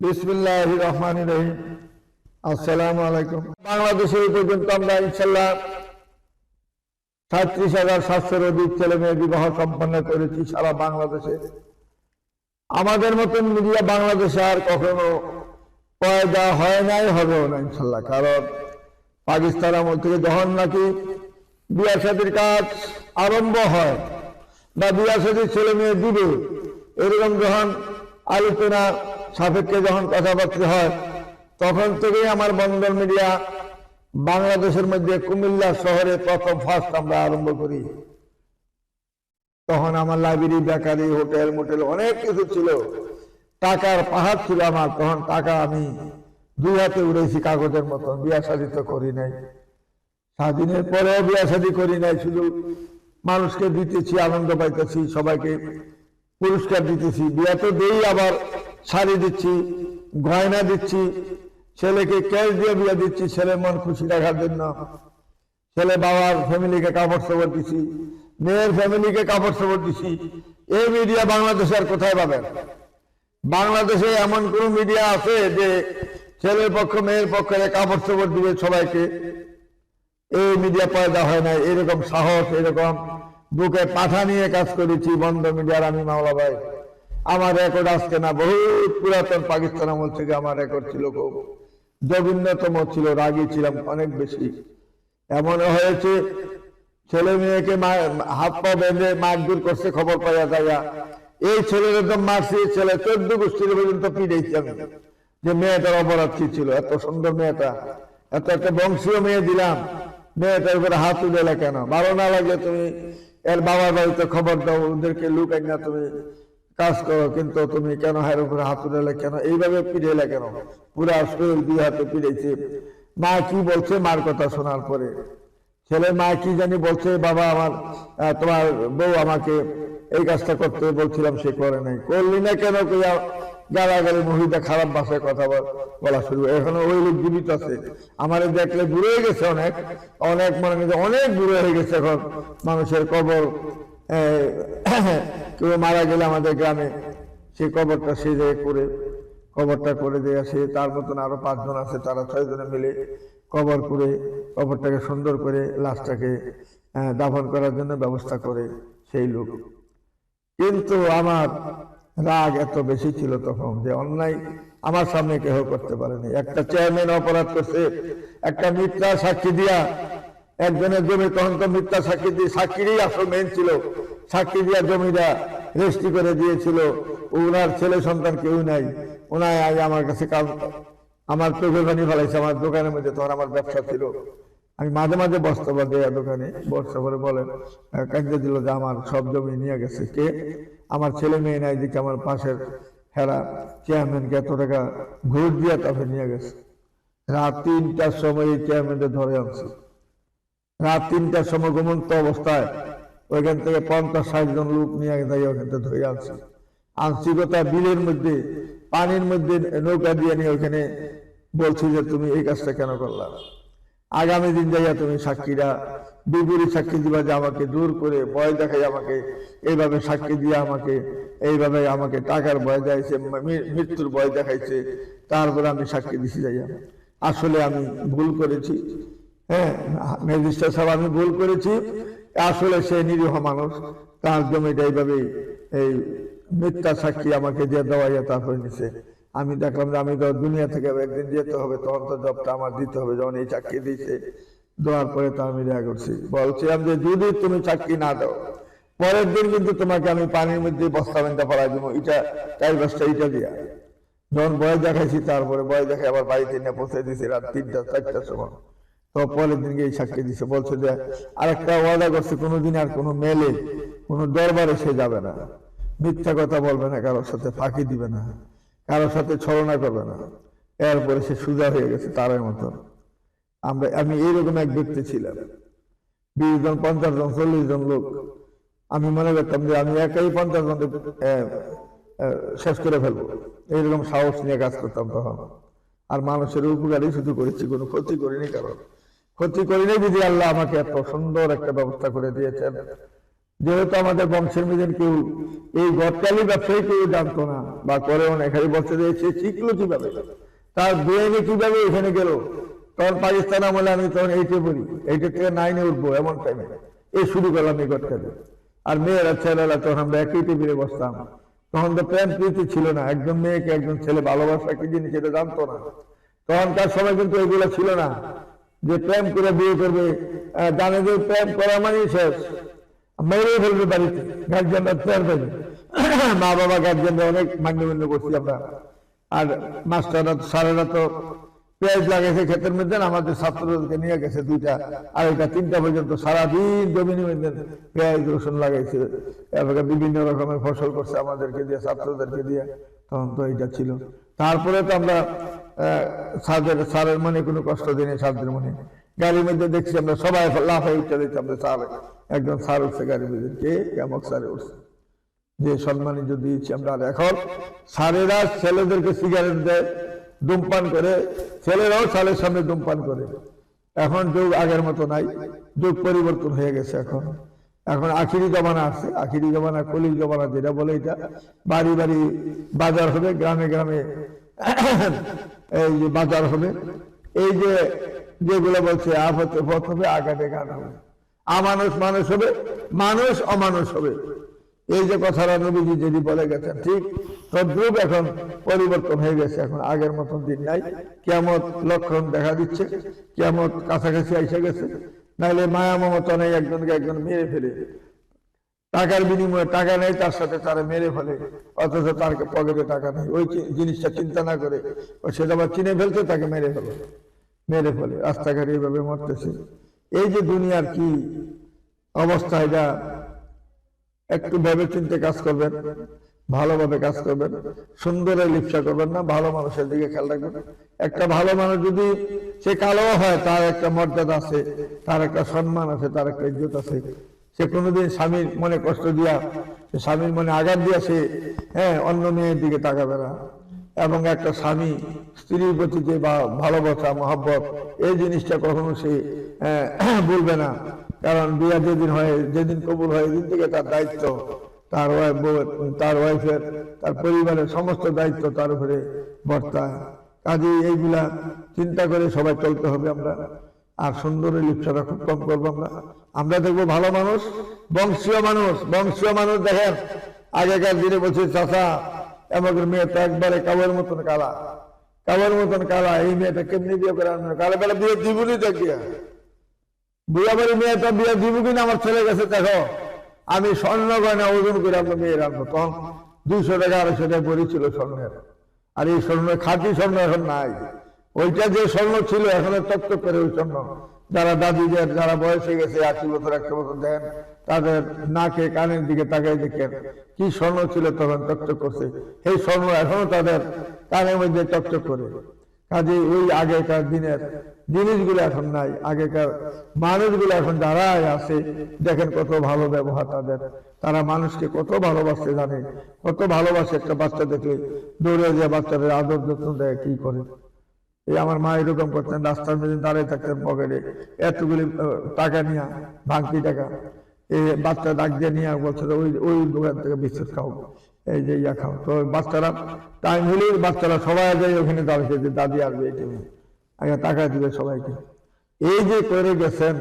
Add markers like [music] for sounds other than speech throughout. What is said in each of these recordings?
বিসমিল্লাহ রহমান রহিম। আসসালামু আলাইকুম। বাংলাদেশে এই পর্যন্ত আমরা ইনশাল্লাহ সাঁত্রিশ হাজার সাতশোর অধিক ছেলে মেয়ে বিবাহ সম্পন্ন করেছি সারা বাংলাদেশে। আমাদের মতন মিডিয়া বাংলাদেশে আর কখনো পয়দা হয় নাই, হবেও না ইনশাল্লাহ কারণ পাকিস্তান আমল থেকে যখন নাকি বিয়া সাদির কাজ আরম্ভ হয় বা বিয়া সাদির ছেলে মেয়ে দিবে, এরকম যখন আলোচনা সাপেক্ষে যখন কথাবার্তা হয়, তখন থেকেই আমার বন্ধন মিডিয়া বাংলাদেশের মধ্যে কুমিল্লা শহরে প্রথম ফার্স্ট আমরা আরম্ভ করি। তখন আমার লাইব্রেরি বেকারি হোটেল মোটেল অনেক কিছু ছিল। টাকার পাহাড় ছিল আমার, তখন টাকা আমি দুই হাতে উড়েছি কাগজের মতন, বিয়া শাদি তো করি নাই। স্বাধীনের পরেও বিয়া শাদি করি নাই, শুধু মানুষকে দিতেছি, আনন্দ পাইতেছি, সবাইকে পুরস্কার দিতেছি বিয়া তো দেই আবার শাড়ি দিচ্ছি, গয়না দিচ্ছি, ছেলেকে ক্যাশ দিয়ে বিয়ে দিচ্ছি ছেলের মন খুশি রাখার জন্য। ছেলে বাবার ফ্যামিলিকে কাপড় চোপড় দিছি, মেয়ের ফ্যামিলিকে কাপড় চোপড় দিছি। এই মিডিয়া বাংলাদেশে আর কোথায় পাবেন? বাংলাদেশে এমন কোন মিডিয়া আছে যে ছেলের পক্ষ, মেয়ের পক্ষে কাপড় চোপড় দিবে সবাইকে? এই মিডিয়া পয়দা হয় না এরকম সাহস, এরকম বুকে পাঠা নিয়ে কাজ করেছি, বন্ধ মিডিয়ার আমি মাওলা ভাই। আমার রেকর্ড আসছে না বহুত পুরাতন পাকিস্তান আমল থেকে আমার রেকর্ড ছিল খুব। জঘন্যতম ছিল, রাগী ছিলাম অনেক বেশি। এমন হয়েছে, ছেলে মেয়েকে হাত পা বেঁধে মারধর করছে, খবর পাওয়া যায় এই ছেলের একদম মারছি ছেলে, চোদ্দ গোষ্ঠীর পর্যন্ত পিড়েছি আমি। যে মেয়েটার অপরাধ কি ছিল? এত সুন্দর মেয়েটা। এত একটা বংশীয় মেয়ে দিলাম। মেয়েটার উপরে হাত উঠেলে কেন? ভালো না লাগলে তুমি এর বাবার বাড়িতে খবর দাও, ওদেরকে লুক না, তুমি কাজ করো, কিন্তু তুমি কেন হায়ের উপরে হাত উঠেলে কেন? এইভাবে পিড়েলে কেন? পুরা শরীর দুই হাতে পিড়েছে মা কি বলছে মার কথা শোনার পরে? ছেলে মা কি জানি বলছে, বাবা, আমার তোমার বউ আমাকে এই কাজটা করতে বলছিলাম, সে করে নাই। করলি না কেন কইয়া গালাগালি মহিলা খারাপ ভাষায় কথা বল- শুরু এখনও ওই লোক জীবিত আছে। আমার দেখলে দূরে হয়ে গেছে অনেক। অনেক মনে অনেক দূরে হয়ে গেছে এখন। মানুষের কবর কেউ মারা গেলে আমাদের গ্রামে সেই কবরটা সে জায়গায় করে, কবরটা করে দিয়ে আসে তার মতন আরও পাঁচজন আছে, তারা ছয় জনে মিলে কবর করে, কবরটাকে সুন্দর করে লাশটাকে দাফন করার জন্য ব্যবস্থা করে সেই লোক। কিন্তু আমার রাগ এত বেশি ছিল তখন যে অন্যায় আমার সামনে কেহ করতে পারেনি। একটা চেয়ারম্যান অপরাধ করছে, একটা মিথ্যা সাক্ষী দিয়া, একজনের জমি তখন তো মিথ্যা সাক্ষী দিয়ে, সাক্ষীরই আসল মেন ছিল। সাক্ষী দিয়া জমিটা রেজিস্ট্রি করে দিয়েছিল। ওনার ছেলে সন্তান কেউ নাই। ওনায় আজ আমার কাছে কাজ, আমার চোখে পানি আমার দোকানের মধ্যে তখন আমার ব্যবসা ছিল। আমি মাঝে মাঝে বস্তা বা দেয়া দোকানে, বস্তা করে বলেন কাজে দিল যে আমার সব জমি নিয়ে গেছে, কে? আমার ছেলে মেয়ে নাই দিকে আমার পাশের হেরা চেয়ারম্যানকে এত টাকা ঘুষ দিয়ে তারপরে নিয়ে গেছে। রাত তিনটার সময় এই চেয়ারম্যানকে ধরে আনছে। রাত তিনটার সময় ঘুমন্ত অবস্থায় ওইখান থেকে পঞ্চাশ ষাট জন লোক নিয়ে দাঁড়িয়ে ওখান থেকে ধরে আনছে। কোথায় বিলের মধ্যে, পানির মধ্যে নৌকা দিয়ে নিয়ে ওখানে বলছি যে, তুমি এই কাজটা কেন করলা? আগামী দিন যাইয়া তুমি সাক্ষীরা বিপরীত সাক্ষী দিবা যে আমাকে দূর করে, ভয় দেখাই আমাকে, এইভাবে সাক্ষী দিয়ে আমাকে, এইভাবে আমাকে টাকার ভয় দেখাইছে মৃত্যুর ভয় দেখাইছে, তারপরে আমি সাক্ষী দিছি যাইয়া। আসলে আমি ভুল করেছি হ্যাঁ ম্যাজিস্ট্রেট সাহেব, আমি ভুল করেছি, আসলে সে নিরীহ মানুষ, তার জমিটা এইভাবে এই মিথ্যা সাক্ষী আমাকে দিয়ে দেওয়াইয়া তারপরে নিছে। আমি দেখলাম যে আমি তো দুনিয়া থেকে একদিন যেতে হবে, তখন তো জবটা আমার দিতে হবে, যখন এই চাকরি দিয়েছে, দেওয়ার পরে তো আমি দেয়া করছি। বলছিলাম যে যদি তুমি চাকরি না দাও, পরের দিন কিন্তু তোমাকে আমি পানির মধ্যে বস্তা বেঁধে পড়াই দিব এটা চাই বস্তা এটা দিয়া। যখন বয় দেখাইছি, তারপরে বয় দেখে আবার বাড়িতে নিয়ে পৌঁছে দিয়েছি, রাত তিনটা, চারটার সময়। তো পরের দিনকে এই সাক্ষী দিছে, বলছে যে আরেকটা ওয়াদা করছে, কোনোদিন আর কোনো মেলে, কোনো দরবারে সে যাবে না। মিথ্যা কথা বলবে না, কারোর সাথে ফাঁকি দিবে না। কারোর সাথে ছলনা করবে না। এরপরে সে সুজা হয়ে গেছে তারের মতন। আমরা, আমি এইরকম এক ব্যক্তি ছিলাম। বিশ জন, পঞ্চাশ জন, চল্লিশ জন লোক। আমি মনে করতাম যে আমি একাই পঞ্চাশ জন শেষ করে ফেলব। এইরকম সাহস নিয়ে কাজ করতাম তখন। আর মানুষের উপকারই শুধু করেছি, কোনো ক্ষতি করিনি কারণ ক্ষতি করিনি যদি আল্লাহ আমাকে এত সুন্দর একটা ব্যবস্থা করে দিয়েছেন। যেহেতু আমাদের বংশের মেয়েদের কেউ এই গতকালি ব্যবসায়ী কেউ জানতো না, বা করেও না এখানে বছর সে শিখলো কীভাবে? তার বিয়ে কীভাবে এখানে গেল? তখন পাকিস্তান আমলে আমি তখন এইটে পড়ি। এইটে থেকে নাইনে উঠবো, এমন টাইমে এই শুরু করলাম এই গতকালি। আর মেয়েরা, ছেলেরা তখন আমরা একই টেবিলে বসতাম। তখন তো প্রেম প্রীতি ছিল না। একজন মেয়েকে একজন ছেলে ভালোবাসা কি জিনিস এটা জানতো না। তখনকার সময় কিন্তু এগুলো ছিল না। যে প্রেম করে বিয়ে করবে জানে যে প্রেম করা মানে শেষ। বাড়িতে মা বাবা গার্জেনরা অনেক করছি আমরা। আর মাস্টাররা স্যারেরা তো পেঁয়াজ লাগাইছে ক্ষেতের মধ্যে আমাদের ছাত্রদেরকে নিয়ে গেছে দুইটা তিনটা পর্যন্ত সারাদিন মধ্যে পেঁয়াজ রসুন লাগাইছে বিভিন্ন রকমের ফসল করছে আমাদেরকে দিয়ে ছাত্রদেরকে দিয়ে। তখন তো এইটা ছিল। তারপরে তো আমরা আহ, স্যারদের স্যারের মনে কোনো কষ্ট দিই নাই স্যারদের মনে। গাড়ির মধ্যে দেখছি আমরা সবাই লাফাই দিচ্ছি আমরা স্যার, একজন স্যার উঠছে গাড়ির মধ্যে। কে? কেমন স্যারে উঠছে? যে সম্মানিত দিয়েছি আমরা। আর এখন স্যারেরা ছেলেদেরকে সিগারেট দেয়, ধূমপান করে। ছেলেরাও ছেলের সামনে ধূমপান করে। এখন যুগ আগের মতো নাই, যুগ পরিবর্তন হয়ে গেছে এখন। এখন আখিরি জমানা আছে, আখিরি জমানা, কলির জমানা যেটা বলে এটা। বাড়ি বাড়ি বাজার হবে, গ্রামে গ্রামে এই যে বাজার হবে। এই যে যেগুলো বলছে আপতে পথ হবে আগাটে গান হবে। আমানুষ মানুষ হবে, মানুষ অমানুষ হবে। এই যে কথাটা নবীজি যেটি বলে গেছেন, ঠিক তদ্রুপ এখন পরিবর্তন হয়ে গেছে, এখন আগের মতন দিন নাই। কেমন লক্ষণ দেখা দিচ্ছে কেমন কাছাকাছি এসে গেছে। নাহলে মায়া মমতা নেই, একজনকে একজন মেরে ফেলে। টাকার বিনিময়ে টাকা নেই, তার সাথে তারা মেরে ফেলে। অথচ তার পকেটে টাকা নেই। ওই জিনিসটা চিন্তা না করে সেটা আবার চিনে ফেলতে তাকে মেরে ফেলে। মেরে ফেলে, রাস্তাঘাটে এইভাবে মরতেছে। এই যে দুনিয়ার কি অবস্থা এটা, একটু ভেবে চিন্তে কাজ করবেন, ভালোভাবে কাজ করবেন, সুন্দরে লিপসা করবেন না, ভালো মানুষের দিকে খেয়াল রাখবেন। একটা ভালো মানুষ যদি সে কালো হয়, তার একটা মর্যাদা আছে, তার একটা সম্মান আছে, তার একটা ইজ্জত আছে। সে কোনোদিন স্বামীর মনে কষ্ট দিয়া স্বামীর মনে আঘাত দিয়া সে হ্যাঁ অন্য মেয়ের দিকে তাকাবে না। এবং একটা স্বামী, স্ত্রীর প্রতি যে ভালোবাসা, মহাব্বত, এই জিনিসটা কখনো সে বলবে [clears throat] না। কারণ বিয়া যেদিন হয়, যেদিন কবুল হয়, এদিন থেকে তার দায়িত্ব, তার তার ওয়াইফের তার পরিবারের সমস্ত দায়িত্ব তার উপরে বর্তায় কাজে এইগুলা চিন্তা করে সবাই চলতে হবে আমরা। আর সুন্দরের লিপ্সাটা খুব কম করব আমরা। আমরা দেখব ভালো মানুষ, বংশীয় মানুষ বংশীয় মানুষ দেখেন। আগেকার দিনে বলছে চাষা আমাদের মেয়ে তো একবারে কাবের মতন কালা। কাবের মতন কালা, এই মেয়েটা কেমনি বিয়ে করে আনবে? কালে বেলা বিয়ে দিবনি দেখিয়া বুড়া বাড়ি মেয়েটা বিয়ে দিব কিনা আমার ছেলে গেছে দেখো, আমি স্বর্ণ গয়না ওজন করে আমরা মেয়ে রাখব তখন দুইশো টাকা, আড়াইশো টাকা পরি ছিল স্বর্ণের। আর এই স্বর্ণ, খাঁটি স্বর্ণ এখন নাই। ওইটা যে স্বর্ণ ছিল, এখনও টকটক করে ওই স্বর্ণ। যারা দাদিদের, যারা বয়স হয়ে গেছে, আশি বছর, একশো বছর দেন, তাদের নাকে, কানের দিকে তাকাই দেখেন, কি স্বর্ণ ছিল তখন টকটক করছে। সেই স্বর্ণ এখনও তাদের কানের মধ্যে টকটক করে। কাজে ওই আগেকার দিনের জিনিসগুলো এখন নাই। আগেকার মানুষগুলো এখন যারাই আছে, দেখেন কত ভালো ব্যবহার তাদের। তারা মানুষকে কত ভালোবাসতে জানে, কত ভালোবাসে একটা বাচ্চা দেখলে দৌড়ে যে বাচ্চাদের আদর যত্ন দেয়, কি করে? এই আমার মা এরকম করতেন, রাস্তার মধ্যে দাঁড়িয়ে থাকতেন পকেটে। এতগুলি টাকা নিয়ে, ভাঙতি টাকা। এই বাচ্চা ডাক দিয়ে নিয়ে বলছে ওই ওই দোকান থেকে বিস্কুট খাও, এই যে ইয়া খাও। তো বাচ্চারা টাইম হলেই বাচ্চারা সবাই যায় ওখানে দাঁড়িয়েছে যে, দাদি আসবে এই টাইমে আগে টাকা দিবে সবাইকে। এই যে করে গেছেন,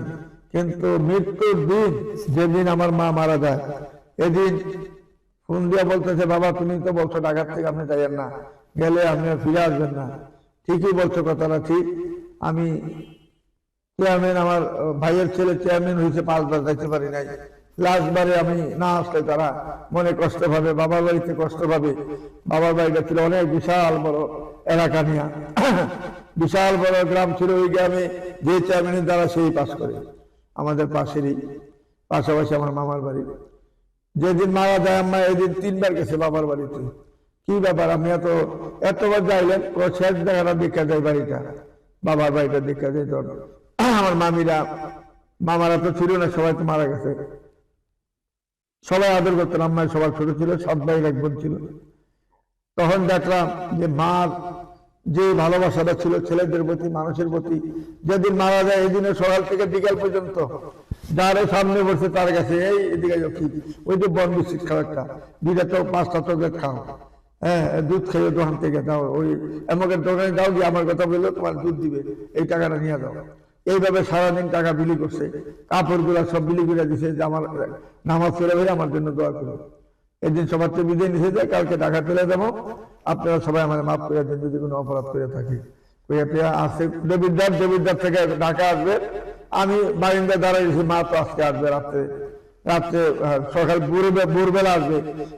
কিন্তু মৃত্যুর দিন, যেদিন আমার মা মারা যায়, এদিন ফোন দিয়ে বলতেছে, বাবা, তুমি তো বলছো ঢাকার থেকে আপনি যাইয়েন না, গেলে আপনি ফিরে আসবেন না। ঠিকই বলছো কথাটা, ঠিক। আমি চেয়ারম্যান আমার ভাইয়ের ছেলে চেয়ারম্যান হয়েছে পাঁচবার যাইতে পারি নাই। লাস্টবারে আমি না আসলে তারা মনে কষ্ট পাবে, বাবার বাড়িতে কষ্ট পাবে। বাবার বাড়িটা ছিল অনেক বিশাল বড় এলাকা নিয়ে। [coughs] বিশাল বড় গ্রাম ছিল ওই গ্রামে, যে চেয়ারম্যানের দ্বারা সেই পাস করে। আমাদের পাশেরই, পাশাপাশি আমার মামার বাড়ি। যেদিন মারা যায় আম্মা, এদিন তিনবার গেছে বাবার বাড়িতে। কি ব্যাপার? আপনি এত, এতবার যাইলেন শেষ জায়গাটা দেখা যায় বাড়িটা। বাবার বাড়িটা দেখা যায় তোর আমার মামিরা, মামারা তো ছিল না, সবাই তো মারা গেছে। সবাই আদর করতেন আম্মায় সবার ছোট ছিল, সব ভাই এক বোন ছিল। তখন দেখলাম যে মার যে ভালোবাসাটা ছিল ছেলেদের প্রতি, মানুষের প্রতি, যেদিন মারা যায় এই দিনে সকাল থেকে বিকাল পর্যন্ত, যার সামনে বসে তার কাছে, এই, এদিকে ওই যে বন বিস্কিট খাও একটা দুইটা তো পাঁচটা চকলেট খাও হ্যাঁ দুধ খেয়ে দোকান থেকে দাও, ওই এমকের দোকানে দাও, গিয়ে আমার কথা বলল, তোমার দুধ দিবে, এই টাকাটা নিয়ে দাও এইভাবে সারাদিন টাকা বিলি করছে, কাপড়গুলো সব বিলি করে দিছে যে আমার নামাজ পড়ে ভেবে আমার জন্য দোয়া করো। এদিন সবার তো বিদায় নিষে যায় কালকে টাকা তুলে দেবো, আপনারা সবাই আমার মাফ করে দেন, যদি কোনো অপরাধ করে থাকি। কইয়া আসছে দেবিদ্যার দেবিদ্যার থেকে টাকা আসবে। আমি বারিন্দা দাঁড়াইছি মা তো আজকে আসবে রাত্রে। রাত্রে সকাল ভোরবে, ভোরবেলা আসবে।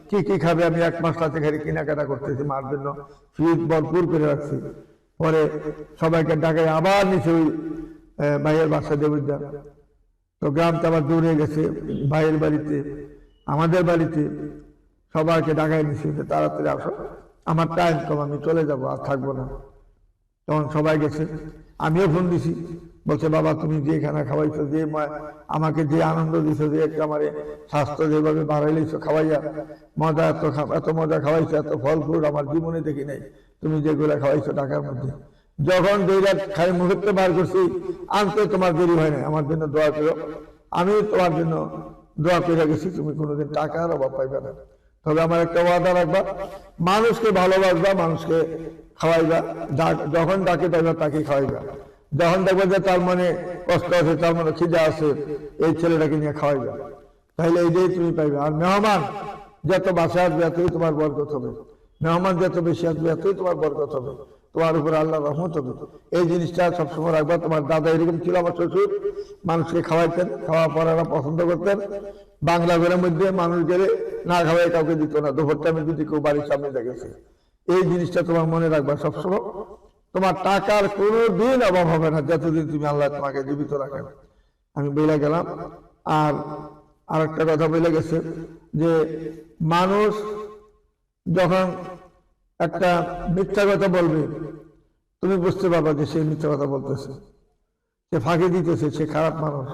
কি কি খাবে? আমি এক মাস রাতে খালি কেনাকাটা করতেছি মার জন্য। ফ্রিজ ভরপুর করে রাখছি। পরে সবাইকে ডাকাই আবার নিচে ওই ভাইয়ের বাসা দেবিদ্যা তো গ্রামটা আবার দূরে গেছে। ভাইয়ের বাড়িতে, আমাদের বাড়িতে সবাইকে ডাকাই যে তাড়াতাড়ি আসো। আমার টাইম কম, আমি চলে যাব, আর থাকব না। তখন সবাই গেছে। আমিও ফোন দিছি। বলছে, বাবা, তুমি যে খানা খাওয়াইছো, যে আমাকে যে আনন্দ দিছো, যে একটা আমার স্বাস্থ্য যেভাবে বাড়াইছো খাওয়াইয়া, মজা এত এত মজা খাওয়াইছো, এত ফল ফুল আমার জীবনে দেখি নাই। তুমি যেগুলো খাওয়াইছো টাকার মধ্যে। যখন রাত খাই, মুহূর্তে বার করছি আনতে তোমার দেরি হয় না আমার জন্য দোয়া করো। আমি তোমার জন্য দোয়া করে গেছি, তুমি কোনোদিন টাকার অভাব পাইবে না। তবে আমার একটা ওয়াদা রাখবা, মানুষকে ভালোবাসবা, মানুষকে খাওয়াইবা যখন ডাকে পাইবা তাকে খাওয়াইবা। যখন দেখবে যে তার মনে কষ্ট আছে, তার মনে খিদে আছে, এই ছেলেটাকে নিয়ে খাওয়াইবা তাহলে এইটাই তুমি পাইবে। আর মেহমান, যত বাসা আসবে, এতই তোমার বরকত হবে। মেহমান যত বেশি আসবে, এতই তোমার বরকত হবে। তোমার উপর আল্লাহ রহমত হবে। এই জিনিসটা সবসময় রাখবা। তোমার দাদা এরকম ছিল আমার শ্বশুর। মানুষকে খাওয়াইতেন খাওয়া পড়ারা পছন্দ করতেন। বাংলা ঘরের মধ্যে মানুষ গেলে না খাওয়াই কাউকে দিত না। দুপুর টাইমে যদি কেউ বাড়ির সামনে দেখেছে। এই জিনিসটা তোমার মনে রাখবা সবসময়। তোমার টাকার কোনো দিন অভাব হবে না, যতদিন তুমি আল্লাহ তোমাকে জীবিত রাখেন আমি বলে গেলাম। আর আর একটা কথা বলে গেছে যে মানুষ যখন একটা মিথ্যা কথা বলবে, তুমি বুঝতে পারবা যে সে মিথ্যা কথা বলতেছে। সে ফাঁকি দিতেছে, সে খারাপ মানুষ।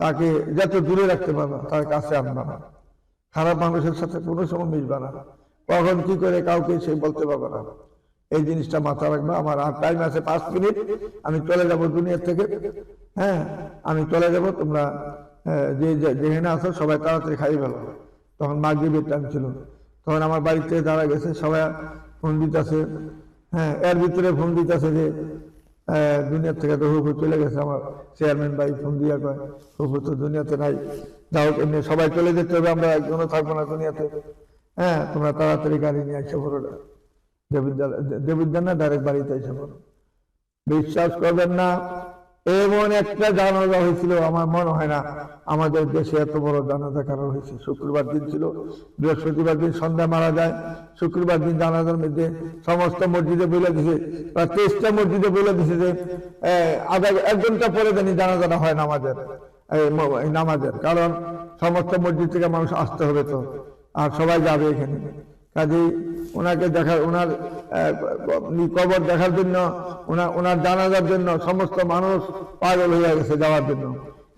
তাকে যত দূরে রাখতে পারবা, তার কাছে আনবা না। খারাপ মানুষের সাথে কোনো সময় মিশবা না। কখন কি করে কাউকে সে বলতে পারবে না। এই জিনিসটা মাথা রাখবা। আমার আর টাইম আছে পাঁচ মিনিট আমি চলে যাব দুনিয়ার থেকে। হ্যাঁ আমি চলে যাব তোমরা যে যেখানে আছো সবাই তাড়াতাড়ি খাই ফেলো। তখন মাগরীবের টাইম ছিল। তখন আমার বাড়িতে যারা গেছে সবাই ফোন দিতেছে। হ্যাঁ এর ভিতরে ফোন দিতেছে যে দুনিয়ার থেকে তো হুফু চলে গেছে আমার চেয়ারম্যান ভাই ফোন দিয়া কয় হুফু তো দুনিয়াতে নাই। যাও, এমনি সবাই চলে যেতে হবে, আমরা একজনও থাকব না দুনিয়াতে। হ্যাঁ তোমরা তাড়াতাড়ি গাড়ি নিয়ে এসে পড়ো দেবিদ্যালয় না ডাইরেক্ট বাড়িতে এসে পড়ো। বিশ্বাস করবেন না, এমন একটা জানাজা হয়েছিল, আমার মনে হয় না আমাদের দেশে এত বড় জানাজা কারণ হয়েছে। শুক্রবার দিন ছিল, বৃহস্পতিবার দিন সন্ধ্যা মারা যায়। শুক্রবার দিন জানাজার মধ্যে সমস্ত মসজিদে বলে দিছে, প্রায় তেইশটা মসজিদে বলে দিছে যে আধা এক ঘণ্টা পরে জানি জানাজাটা হয় নামাজের। নামাজের। কারণ সমস্ত মসজিদ থেকে মানুষ আসতে হবে তো, আর সবাই যাবে এখানে। কাজেই ওনাকে দেখার, ওনার কবর দেখার জন্য ওনার জানাজার জন্য সমস্ত মানুষ পাগল হয়ে গেছে যাওয়ার জন্য।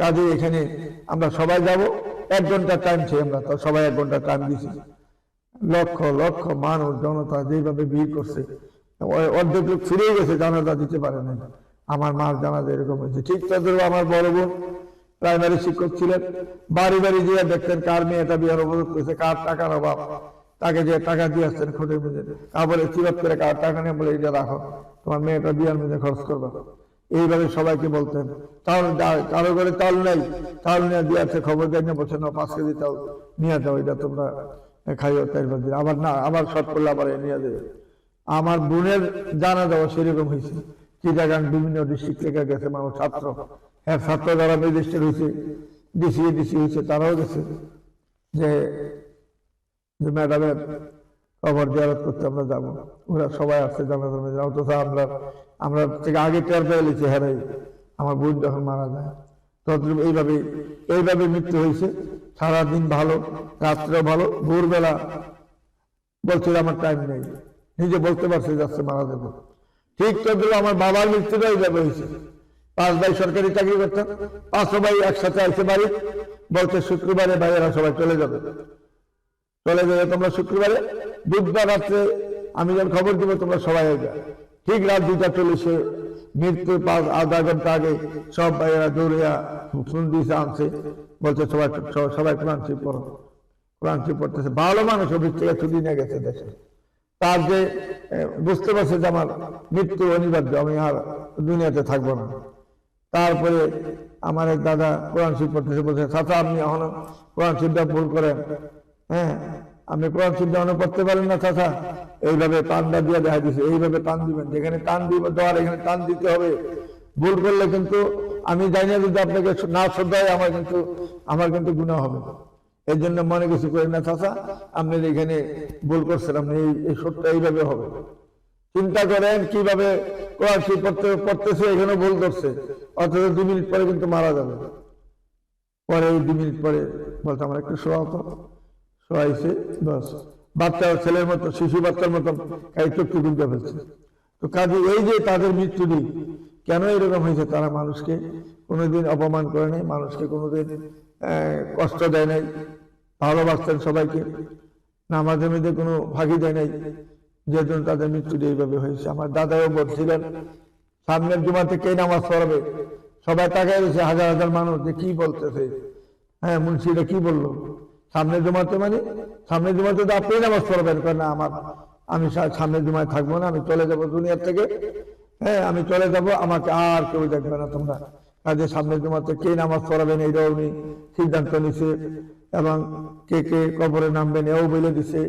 কাজেই এখানে আমরা সবাই যাব। এক ঘণ্টা টাইম ছিল আমরা তো সবাই এক ঘণ্টা টাইম দিছি লক্ষ লক্ষ মানুষ, জনতা যেভাবে ভিড় করছে অর্ধেক লোক ফিরেই গেছে, জানাজা দিতে পারে না আমার মার জানাজা এরকম হয়েছে। ঠিক তাদের আমার বড় বোন প্রাইমারি শিক্ষক ছিলেন। বাড়ি বাড়ি গিয়ে দেখতেন কার মেয়েটা বিয়ার অবরোধ করেছে, কার টাকার অভাব। তাকে যে টাকা দিয়ে আসতেন খোঁজের মধ্যে তারপরে চিরত করে কার টাকা নিয়ে বলে এটা রাখো, তোমার মেয়েটা বিয়ার মধ্যে খরচ করবে। এইভাবে সবাইকে বলতেন। তাহলে কারও ঘরে চাল নেই, চাল নিয়ে দিয়ে আছে খবর দেয় না বলছে না পাঁচ কেজি চাল নিয়ে যাও, এটা তোমরা খাইও দিন আবার না, আবার শর্ট করলে আবার নিয়ে দেবে আমার বোনের জানা দেওয়া সেরকম হয়েছে। চিটাগাং বিভিন্ন ডিস্ট্রিক্ট থেকে গেছে মানুষ, ছাত্র। হ্যাঁ ছাত্র যারা ম্যাজিস্ট্রেট হয়েছে ডিসি ডিসি হয়েছে তারাও গেছে। যে যে ম্যাডামের কবর জিয়ারত করতে আমরা যাব। ওরা সবাই আসছে জানাজার মধ্যে অথচ আমরা আমরা থেকে আগে টের পেয়ে লিখছি হেরাই আমার বোন যখন মারা যায়। তদ্রুপ এইভাবে এইভাবে মৃত্যু হয়েছে। সারাদিন ভালো রাত্রে ভালো, ভোরবেলা বলছিল আমার টাইম নেই। নিজে বলতে পারছে যাচ্ছে মারা যাব। ঠিক তদ্রুপ আমার বাবার মৃত্যুটা এইভাবে হয়েছে। পাঁচ ভাই সরকারি চাকরি করতেন পাঁচ ভাই একসাথে আসতে বাড়ি, বলছে শুক্রবারে ভাইয়েরা সবাই চলে যাবে। চলে যাবে তোমরা শুক্রবারে, বুধবার রাত্রে আমি যখন খবর দিব, তোমরা সবাই ঠিক রাত দুইটা চল্লিশে মৃত্যুর পাঁচ, আধা ঘণ্টা আগে সব ভাইয়েরা দৌড়িয়া দিয়েছে, আনছে। বলছে, সবাই সবাই- কোরআন শিব পড়ো। কোরআন পড়তেছে। ভালো মানুষ অফিস থেকে ছুটি নিয়ে গেছে দেশে। তার যে বুঝতে পারছে যে আমার মৃত্যু অনিবার্য, আমি আর দুনিয়াতে থাকব না। তারপরে আমার এক দাদা কোরআন শিব পড়তেছে, বলছে, চাচা, আপনি এখনও কোরআন শিবটা ভুল করেন। হ্যাঁ? আপনি কোরআন শিবটা এখনও পড়তে পারেন না, চাচা? এইভাবে টানটা দিয়ে দেখা দিছে, এইভাবে টান দিবেন। যেখানে টান দিব, দেওয়ার এখানে টান দিতে হবে। ভুল করলে কিন্তু আমি জানি না যদি আপনাকে না শ্রদ্ধা হয়, আমার কিন্তু আমার কিন্তু গুণা হবে এর জন্য মনে কিছু করেন না, চাচা। আপনি এখানে ভুল করছেন, আপনি এই- সত্যটা এইভাবে হবে। চিন্তা করেন কীভাবে কোরআন শরীফ পড়তে, পড়তেছে, এখানে ভুল করছে। অথচ দু মিনিট পরে কিন্তু মারা যাবে। পরে দু মিনিট পরে বলতে আমার একটু শোয়া শোয়াইছে, বাস। বাচ্চা, ছেলের মতো, শিশু বাচ্চার মতো এই চোখটি গুনতে ফেলছে। তো কাজে এই যে তাদের মৃত্যু মৃত্যুটি কেন এরকম হয়েছে? তারা মানুষকে কোনোদিন অপমান করে নাই, মানুষকে কোনোদিন কষ্ট দেয় নাই, ভালোবাসতেন সবাইকে, নামাজের মধ্যে কোনো ফাঁকি দেয় নাই, যে জন্য তাদের মৃত্যুটি এইভাবে হয়েছে। আমার দাদাও বলছিলেন, সামনের জুমাতে কে নামাজ পড়াবে। সবাই তাকায় রয়েছে হাজার হাজার মানুষ, যে কি বলতেছে? হ্যাঁ মুন্সিটা কি বলল? সামনের জমাতে মানে? সামনের জমাতে তো আপনি নামাজ পড়বেন কেন না আমার। আমি সা- সামনের জমায় থাকব না, আমি চলে যাব দুনিয়ার থেকে। হ্যাঁ আমি চলে যাব, আমাকে আর কেউ দেখবে না তোমরা। কাজে সামনের জমাতে কে নামাজ পড়াবেন এইটাও উনি সিদ্ধান্ত নিছে এবং কে কে কবরে নামবেন এও বলে দিছে।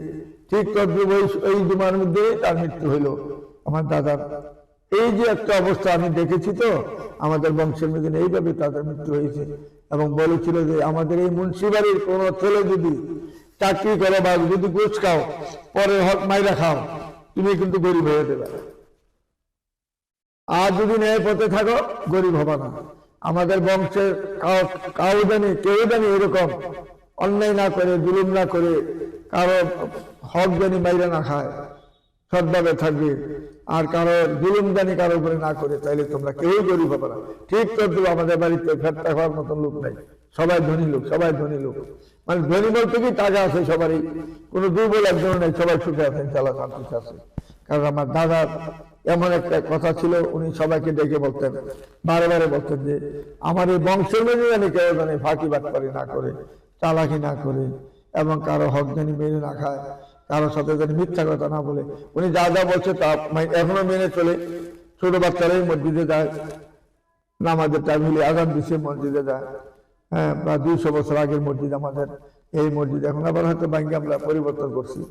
ঠিক ওই এই জুমার মধ্যে তার মৃত্যু হইল। আমার দাদার এই যে একটা অবস্থা আমি দেখেছি তো, আমাদের বংশের মধ্যে এইভাবে তাদের মৃত্যু হয়েছে। এবং বলেছিল যে, আমাদের এই মুন্সিবাড়ির কোন ছেলে যদি চাকরি করো বা যদি ঘুষ খাও, পরে হক মাইরা খাও, তুমি কিন্তু গরিব হয়ে দেবে আর যদি ন্যায় পথে থাকো, গরিব হবে না। আমাদের বংশের কাউ জানি, কেউ জানি এরকম অন্যায় না করে, জুলুম না করে কারও হক জানি মাইরা না খায়। সৎভাবে থাকবে। আর কারও জুলুম জানি কারও উপরে না করে তাইলে তোমরা কেউই গরিব হবে না। ঠিক তো আমাদের বাড়িতে ফেরতা খাওয়ার মতন লোক নাই। সবাই ধনী লোক, সবাই ধনী লোক। মানে ধনী বলতে কি টাকা আছে সবারই। কোনো দুর্বল একজন নেই, সবাই সুখে আছেন চালা শান্তিতে আছে। কারণ আমার দাদার এমন একটা কথা ছিল, উনি সবাইকে ডেকে বলতেন, বারে বারে বলতেন যে, আমার এই বংশের মেনে জানি কেউ জানি ফাঁকি বাটপারি না করে, চালাকি না করে, এবং কারও হক জানি মেনে না খায়। কারোর সাথে জানি মিথ্যা কথা না বলে। উনি যা যা বলছে তা এখনও মেনে চলে। ছোট বাচ্চারাই মসজিদে যায়। নামাজের টাইম হলে আগাম দিছে, মসজিদে যায়। হ্যাঁ প্রায় দুইশো বছর আগের মসজিদ আমাদের। এই মসজিদ এখন আবার হয়তো ব্যাংকে আমরা পরিবর্তন করছি।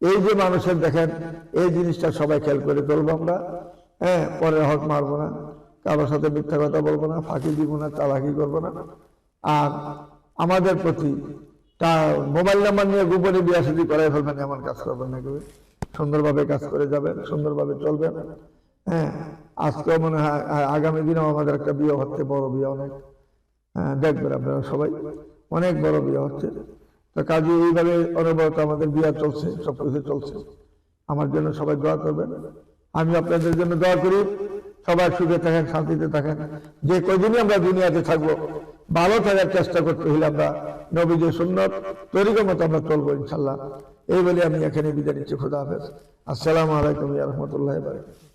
এই যে মানুষের দেখেন, এই জিনিসটা সবাই খেয়াল করে চলবো আমরা। হ্যাঁ পরে হক মারবো না। কারোর সাথে মিথ্যা কথা বলব না। ফাঁকি দিব না, চালাকি করব না। আর আমাদের প্রতি তা মোবাইল নাম্বার নিয়ে গোপনে শুধু করাই ফেলবেন এমন কাজ করবেন না কেউ সুন্দরভাবে কাজ করে যাবেন সুন্দরভাবে চলবেন। হ্যাঁ আজকেও মনে হয় আগামী দিনেও আমাদের একটা বিয়ে হচ্ছে বড় বিয়ে অনেক। হ্যাঁ, দেখবেন আপনারা সবাই অনেক বড় বিয়ে হচ্ছে। তো কাজে এইভাবে অনবরত আমাদের বিয়ে চলছে সব কিছু চলছে। আমার জন্য সবাই দোয়া করবেন। আমি আপনাদের জন্য দোয়া করি। সবাই সুখে থাকেন শান্তিতে থাকেন। যে কদিনই আমরা দুনিয়াতে থাকব ভালো থাকার চেষ্টা করতে হলে আমরা নবীজের সুন্নত তৈরিকে মতো আমরা চলবো ইনশাল্লাহ। এই বলে আমি এখানে বিদায় নিচ্ছি। খুদা হাফেজ। আসসালামু আলাইকুম রহমতুল্লাহ বারকাতুহু।